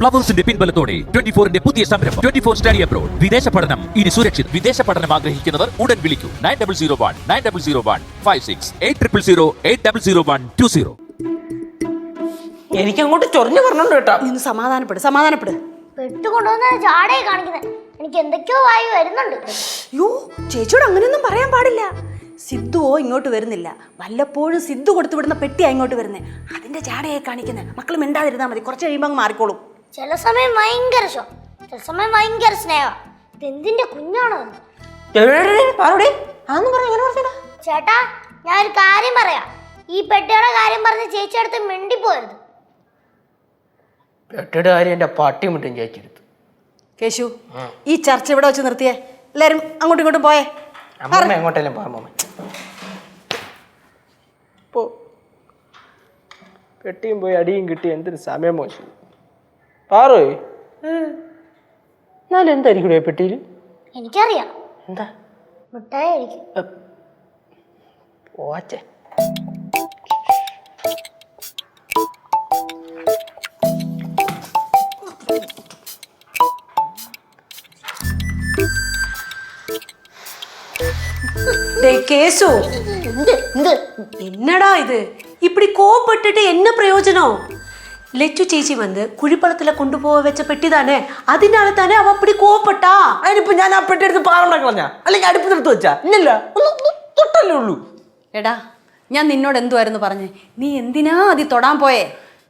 ഫ്ലവേഴ്സിന്റെ പിൻബലത്തോടെ twenty ഫോറിന്റെ പുതിയ സംരംഭം. Twenty four study abroad. വിദേശ പഠനം. ഇനി സുരക്ഷിത്. വിദേശ പഠനം ആഗ്രഹിക്കുന്നവർ ഉടൻ വിളിക്കൂ. Nine double zero one nine double zero one five six eight triple zero eight double zero one two zero. എനിക്ക് അങ്ങോട്ട് ചൊറിഞ്ഞു പറഞ്ഞോണ്ട് കേട്ടോ. ഇന്ന് സമാധാനപ്പെടും സമാധാനപ്പെട്. പെട്ട് കൊണ്ടുവന്ന കാണിക്കുന്നത് എനിക്ക് എന്തൊക്കെയോ വായു വരുന്നുണ്ട്. യോ ചേച്ചിയോട് അങ്ങനെയൊന്നും പറയാൻ പാടില്ല. സിദ്ധുവോ ഇങ്ങോട്ട് വരുന്നില്ല. വല്ലപ്പോഴും സിദ്ധു കൊടുത്തു വിടുന്ന പെട്ടിയാ ഇങ്ങോട്ട് വരുന്നത് അതിന്റെ ചാടയായി കാണിക്കുന്നത് മക്കൾ മിണ്ടാതിരുന്നാൽ മതി. കുറച്ച് കഴിയുമ്പോൾ അങ്ങ് മാറിക്കോളും. ചില സമയം ഭയങ്കര ഷോ ചില സമയം ഭയങ്കര സ്നേഹം. ഇതെന്തിന്റെ കുഞ്ഞാണോ പറഞ്ഞു പറഞ്ഞാ ചേട്ടാ ഞാൻ ഒരു കാര്യം പറയാം. ഈ പെട്ടിയുടെ കാര്യം പറഞ്ഞ് ചേച്ചി അടുത്ത് മിണ്ടിപ്പോരുത്. പെട്ടിയുടെ കാര്യം എന്റെ പട്ടി മുട്ടും ചേച്ചിയെടുത്തു. കേശു ഈ ചർച്ച ഇവിടെ വെച്ച് നിർത്തിയേ? എല്ലാരും അങ്ങോട്ടും ഇങ്ങോട്ടും പോയേ. അമ്മമ്മ എങ്ങോട്ടേലും പോകാൻ അമ്മമ്മ. പോ. പെട്ടിയും പോയി അടിയും കിട്ടി എന്തൊരു സമയം മോശം എന്തായിരിക്കും പെട്ടിയിൽ? എനിക്കറിയാം. എന്താ? മിഠായിരിക്കും കേസു. എന്നടാ ഇത്? ഇപ്പടി കോപ്പെട്ടിട്ട് എന്നെ പ്രയോജനോ? ലച്ചു ചേച്ചി വന്ന് കുഴിപ്പളത്തിലെ കൊണ്ടുപോവാ വെച്ച പെട്ടി തന്നെ അതിനാൽ തന്നെ അവ അപ്പടി കോവപ്പെട്ടാ. അതിനിപ്പോ ഞാൻ ആ പെട്ടി എടുത്ത് പാവണ്ട കളഞ്ഞ? അല്ലെങ്കിൽ അടുപ്പ് എടുത്ത് വെച്ചാ? ഇല്ലല്ല. തൊട്ടല്ലേ ഉള്ളൂ. എടാ ഞാൻ നിന്നോട് എന്തുവായിരുന്നു പറഞ്ഞേ? നീ എന്തിനാ അതി തൊടാൻ പോയേ?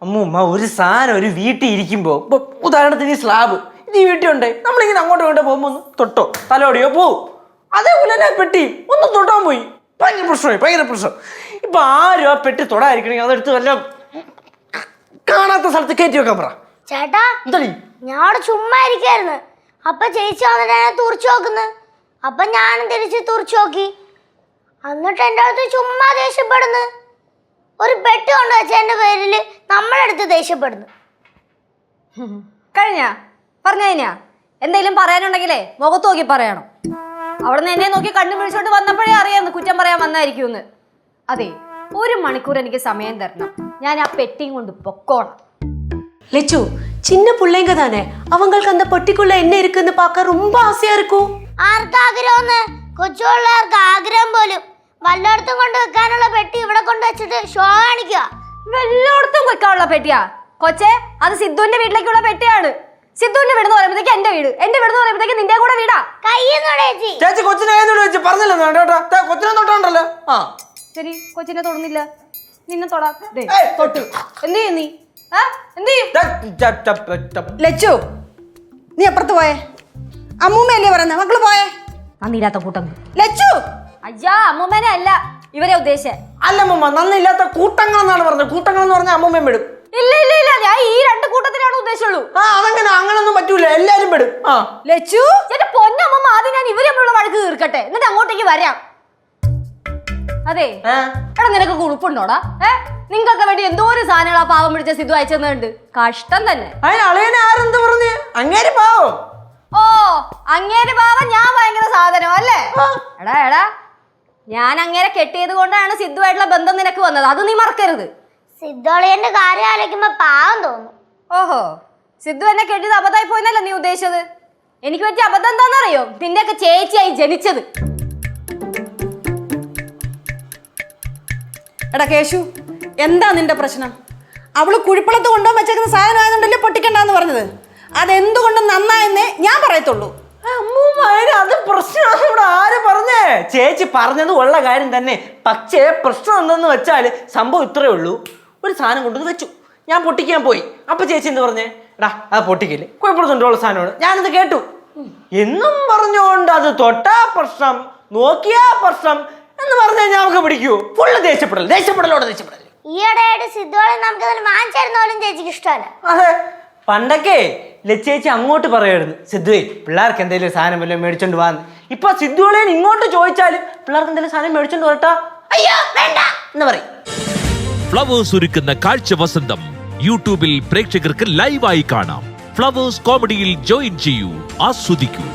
അമ്മൂമ്മ ഒരു സാധനം ഒരു വീട്ടിൽ ഇരിക്കുമ്പോ ഉദാഹരണത്തിന് ഈ സ്ലാബ്. നീ ഈ വീട്ടിലുണ്ട് നമ്മളിങ്ങനെ അങ്ങോട്ടും ഇങ്ങോട്ടും പോകുമ്പോ ഒന്ന് തൊട്ടോ. തലോടിയോ പോവും അതേപോലെ തന്നെ പെട്ടി ഒന്ന് തൊട്ടാൻ പോയി. ഭയങ്കര പ്രശ്നമായി ഭയങ്കര പ്രശ്നം. ഇപ്പൊ ആരും ആ പെട്ടി തൊടായിരിക്കണെങ്കിൽ അതെടുത്ത് വല്ല കാണാത്ത സ്ഥലത്ത് കയറ്റി വെക്കാൻ പറ. ചേട്ടാ എന്താടി? ഞാൻ അവിടെ ചുമ്മാ ഇരിക്കായിരുന്നു. അപ്പൊ ചേച്ചി വന്നിട്ട് എന്നെ തുറച്ചു നോക്കുന്നു. അപ്പൊ ഞാനും തിരിച്ച് തുറച്ചു നോക്കി. എന്നിട്ട് എന്റെ അടുത്ത് ചുമ്മാ ദേഷ്യപ്പെടുന്നു. ഒരു പെട്ട് കൊണ്ട് വെച്ച എന്റെ പേരിൽ നമ്മുടെ അടുത്ത് ദേഷ്യപ്പെടുന്നു. കഴിഞ്ഞ? പറഞ്ഞു കഴിഞ്ഞാ? എന്തെങ്കിലും പറയാനുണ്ടെങ്കിലേ മുഖത്ത് നോക്കി പറയണം. അവിടെ നിന്ന് എന്നെ നോക്കി കണ്ണു പിടിച്ചോണ്ട് വന്നപ്പോഴേ അറിയാന്ന് കുറ്റം പറയാൻ വന്നായിരിക്കുമെന്ന് അതെ ഒരു മണിക്കൂർ എനിക്ക് സമയം തരണം ഞാൻ ആ പെട്ടിയും കൊണ്ട് പൊക്കോണം லெச்சு சின்ன பிள்ளைங்க தானே அவங்களுக்கு அந்த பெட்டிக்குள்ள என்ன இருக்குன்னு பார்க்க ரொம்ப ஆசையா இருக்கும் ആർക്ക് ആഗ്രഹമെന്ന് കൊച്ചു പിള്ളേർക്ക് ആഗ്രഹം പോലും വല്ലയിടത്തും കൊണ്ട് വെക്കാനുള്ള പെട്ടി ഇവിടെ കൊണ്ട് വെച്ചിട്ട് ഷോ കാണിക്കുക എല്ലായിടത്തും വെക്കാനുള്ള പെട്ടിയാ കൊച്ചെ അത് സിദ്ധുവിന്റെ വീട്ടിലേക്കുള്ള പെട്ടിയാണ് സിദ്ധുവിന്റെ വീട് എന്ന് പറയുമ്പോഴത്തേക്ക് എന്റെ വീട് എന്റെ വീട് എന്ന് പറയുമ്പോഴത്തേക്ക് നിന്റെ കൂടെ വീടാ കയ്യെന്നോടെ ചേച്ചി ചേച്ചി കൊച്ചിനെ ഏതോട് വെച്ച് പറഞ്ഞില്ല കേട്ടോ കൊച്ചിനെ തൊട്ടുണ്ടല്ലോ ആ ശരി കൊച്ചിനെ തൊടുന്നില്ല. നിന്നെ തൊടാ. ദേ, തൊട്ടു. എന്ത് ചെയ്യും നീ? ആ എന്ത് ചെയ്യും? ലച്ചു നീ അപ്പുറത്ത് പോയേ. അമ്മൂമ്മയല്ലേ പറയുന്നത് മക്കൾ പോയേ. നന്ദിയില്ലാത്ത കൂട്ടം. ലച്ചു! അയ്യാ അമ്മൂമ്മേനെ അല്ല. ഇവരെ ഉദ്ദേശിച്ചേ. അല്ലമ്മ അമ്മമ്മ നന്ദില്ലാത്ത കൂട്ടങ്ങൾ എന്നാണ് പറഞ്ഞത്. കൂട്ടങ്ങൾ എന്ന് പറഞ്ഞാൽ അമ്മൂമ്മയും വിടും. ഇല്ല ഇല്ല ഇല്ല ഞാൻ ഈ രണ്ട് കൂട്ടത്തിലാണ് ഉദ്ദേശിച്ചുള്ളൂ. ആ അതങ്ങനെ അങ്ങനൊന്നും പറ്റൂല. എല്ലാരും പെടും ആ. ലച്ചു? എന്റെ പൊന്നമ്മ ആദ്യം ഞാൻ ഇവരെ തമ്മിലുള്ള വഴക്ക് തീർക്കട്ടെ. എന്നിട്ട് അങ്ങോട്ടേക്ക് വരാം. അതെ. എടാ നിനക്ക് കുളിപ്പുണ്ടോടാ? ഏ? നിങ്ങൾക്കൊക്കെ വേണ്ടി എന്തോ ഒരു സാധനങ്ങളാ പാവം പിടിച്ച സിദ്ധു അയച്ചെന്നുണ്ട് കഷ്ടം തന്നെ. ആരെന്ത് പറഞ്ഞ്? അങ്ങേര് പാവോ. ഓ അങ്ങേര് പാവം ഞാൻ ഭയങ്കര സാധനം അല്ലേ? എടാ എടാ. ഞാൻ അങ്ങേരെ കെട്ടിയത് കൊണ്ടാണ് സിദ്ധുവായിട്ടുള്ള ബന്ധം നിനക്ക് വന്നത്. അത് നീ മറക്കരുത്. സിദ്ധോളിയന്റെ കാര്യം ആലോചിക്കുമ്പോ പാവം തോന്നും. ഓഹോ. സിദ്ധു എന്നെ കെട്ടിയത് അബദ്ധമായി പോയെന്നല്ല നീ ഉദ്ദേശിച്ചത്? എനിക്ക് പറ്റിയ അബദ്ധം എന്താണെന്നറിയോ? നിന്റെയൊക്കെ ചേച്ചിയായി ജനിച്ചത്. എടാ കേശു എന്താ നിന്റെ പ്രശ്നം? അവൾ കുഴിപ്പളത്ത് കൊണ്ടുപോകാൻ വെച്ചേക്കുന്ന സാധനം ആയതുകൊണ്ടല്ലേ പൊട്ടിക്കണ്ടെന്ന് പറഞ്ഞത്? അതെന്തുകൊണ്ട് നന്നായെന്നേ ഞാൻ പറയത്തുള്ളൂ. അത് പ്രശ്നമാണ്. ചേച്ചി പറഞ്ഞത് ഉള്ള കാര്യം തന്നെ. പക്ഷേ പ്രശ്നം എന്തെന്ന് വെച്ചാൽ സംഭവം ഇത്രയേ ഉള്ളൂ. ഒരു സാധനം കൊണ്ടുവന്ന് വെച്ചു. ഞാൻ പൊട്ടിക്കാൻ പോയി. അപ്പൊ ചേച്ചി എന്ത് പറഞ്ഞേ? എടാ അത് പൊട്ടിക്കില്ലേ. കുഴപ്പമുണ്ടോളൂ സാധനമാണ്. ഞാനത് കേട്ടു. എന്നും പറഞ്ഞുകൊണ്ട് അത് തൊട്ടാ പ്രശ്നം നോക്കിയാ പ്രശ്നം എന്ന് പറഞ്ഞു നമുക്ക് പിടിക്കൂ. ഫുള്ള് ദേഷ്യപ്പെടൽ ദേഷ്യപ്പെടലോടെ ദേഷ്യപ്പെടൽ ഈയിടെയായിട്ട് സിദ്ധോളെ നമുക്ക് അതിൽ വാങ്ങിച്ചിരുന്ന ചേച്ചിക്ക് ഇഷ്ടമല്ല. അതെ. പണ്ടൊക്കെ ലച്ചേച്ചി അങ്ങോട്ട് പറയുമായിരുന്നു സിദ്ധുവേ പിള്ളേർക്ക് എന്തെങ്കിലും സാധനം വല്ലതും മേടിച്ചോണ്ട് വാന്ന് ഇപ്പൊ സിദ്ധുവിളെ ഇങ്ങോട്ട് ചോദിച്ചാൽ പിള്ളേർക്ക് എന്തെങ്കിലും സാധനം മേടിച്ചോണ്ട് വരട്ടാ? അയ്യോ വേണ്ട. എന്ന് പറയും. ഫ്ലവേഴ്സ് ഒരുക്കുന്ന കാഴ്ച വസന്തം യൂട്യൂബിൽ പ്രേക്ഷകർക്ക് ലൈവായി കാണാം. ഫ്ലവേഴ്സ് കോമഡിയിൽ ജോയിൻ ചെയ്യൂ ആസ്വദിക്കൂ.